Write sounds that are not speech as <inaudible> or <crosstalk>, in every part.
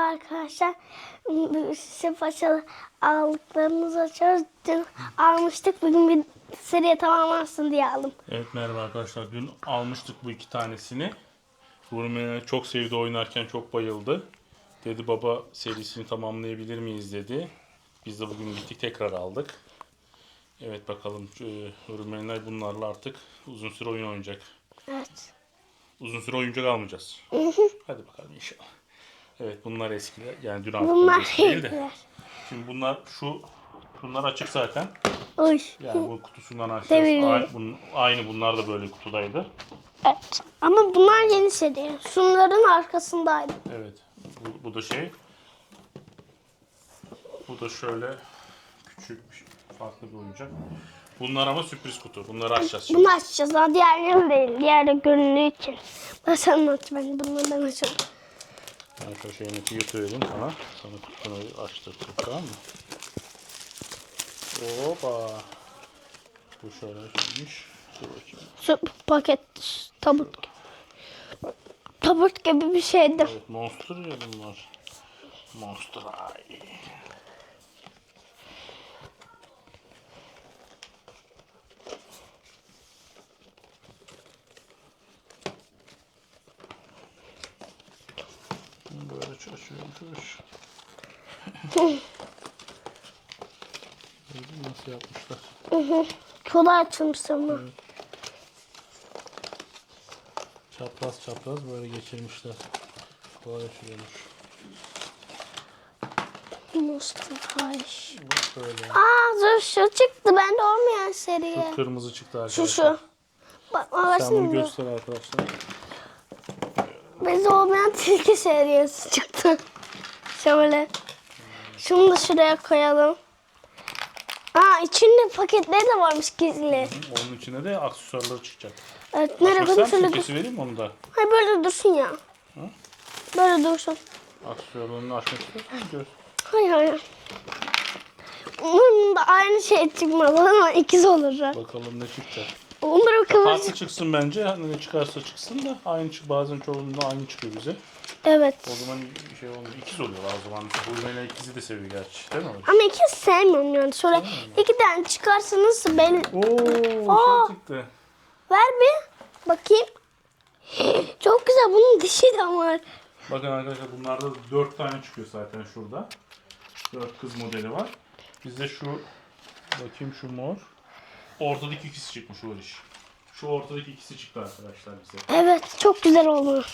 arkadaşlar. Sefaşalı aldıklarımızı açıyoruz. Dün almıştık. Bugün bir seriye tamamlansın diye aldım. Evet merhaba arkadaşlar. Dün almıştık bu iki tanesini. Burme çok sevdi oynarken çok bayıldı. Dedi baba serisini tamamlayabilir miyiz dedi. Biz de bugün gittik tekrar aldık. Evet bakalım Hürmenler bunlarla artık uzun süre oyun oynayacak. Evet. Uzun süre oyuncak almayacağız. Hadi bakalım inşallah. Evet bunlar eskiler. Yani dün Bunlar değil de. Şimdi bunlar şu şunlar açık zaten. Oy. Yani bu kutusundan açacağız. Aynı, bunun- aynı bunlar da böyle kutudaydı. Evet. Ama bunlar yeni seri. Şunların arkasındaydı. Evet. Bu, bu da şey. Bu da şöyle küçük bir şey, farklı bir oyuncak. Bunlar ama sürpriz kutu. Bunları açacağız şimdi. Bunu açacağız. Daha diğerleri değil. Diğeri göründüğü için. Ben bunları ben açalım. Ben şöyle şeyini yırtıverim sana. Sana kutunu açtırdım tamam mı? Hoppa. Bu şöyle şeymiş. Dur bakayım. Şu paket tabut. Tabut gibi bir şeydi. Evet Monster ya bunlar. Monster High. Böyle çalışıyormuş. <laughs> Gördün mü Nasıl yapmışlar? Kolay açılmış ama. Çapraz çapraz böyle geçirmişler. Kolay açılıyormuş. Mustafa. Bak böyle. Aa dur şu çıktı. Bende olmayan seriye. Şu kırmızı çıktı Şu arkadaşlar. şu. Bak bak Sen bunu göster arkadaşlar. Bizde olmayan tilki serisi çıktı. Şöyle. Şunu da şuraya koyalım. Aa içinde paketleri de varmış gizli. Onun içine de aksesuarları çıkacak. Evet nereye koydum şöyle misin? dur. Kesi vereyim mi onu da? Hayır böyle dursun ya. Böyle dursun. Aksesuarlarını açmak istiyorsan gör. Hayır hayır. Bunun da aynı şey çıkmaz ama <laughs> ikiz olurlar. Bakalım ne çıkacak. Umarım Farklı kıvırcık. çıksın bence. Hani ne çıkarsa çıksın da aynı çık bazen çoğunluğunda aynı çıkıyor bize. Evet. O zaman şey olmuyor. İkiz oluyorlar o zaman. Bu Mela ikizi de seviyor gerçi. Değil mi? Ama ikiz sevmiyorum yani. Şöyle iki tane çıkarsanız belli. Oo, Aa. şey çıktı. Ver bir. Bakayım. <gasps> Çok güzel. Bunun dişi de var. Bakın arkadaşlar bunlarda dört tane çıkıyor zaten şurada. Dört kız modeli var. Bizde şu bakayım şu mor. Ortadaki ikisi çıkmış iş. Şu ortadaki ikisi çıktı arkadaşlar bize. Evet. Çok güzel oldu.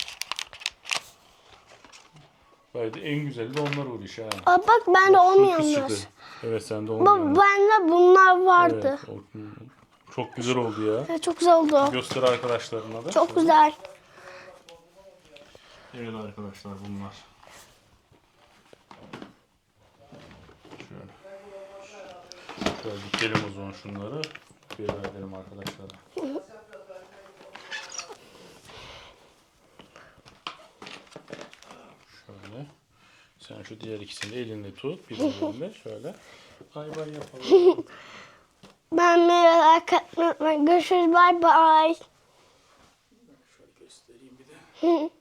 Belki de en güzeli de onlar iş ha. Aa, bak bende Şu kız olmayanlar. çıktı. Evet sende Baba olmuyor. bende bunlar vardı. Evet, o- çok güzel oldu ya. Evet, çok güzel oldu. Göster arkadaşlarına da. Çok güzel. Evet arkadaşlar bunlar. Şöyle. Şöyle dikelim o zaman şunları. Bir verelim arkadaşlara. Şöyle. Sen şu diğer ikisini de elinde tut. Birinin <laughs> elinde şöyle. Bay bay yapalım. Ben merak etme. Görüşürüz. Bye bye. Şöyle göstereyim bir de. <laughs>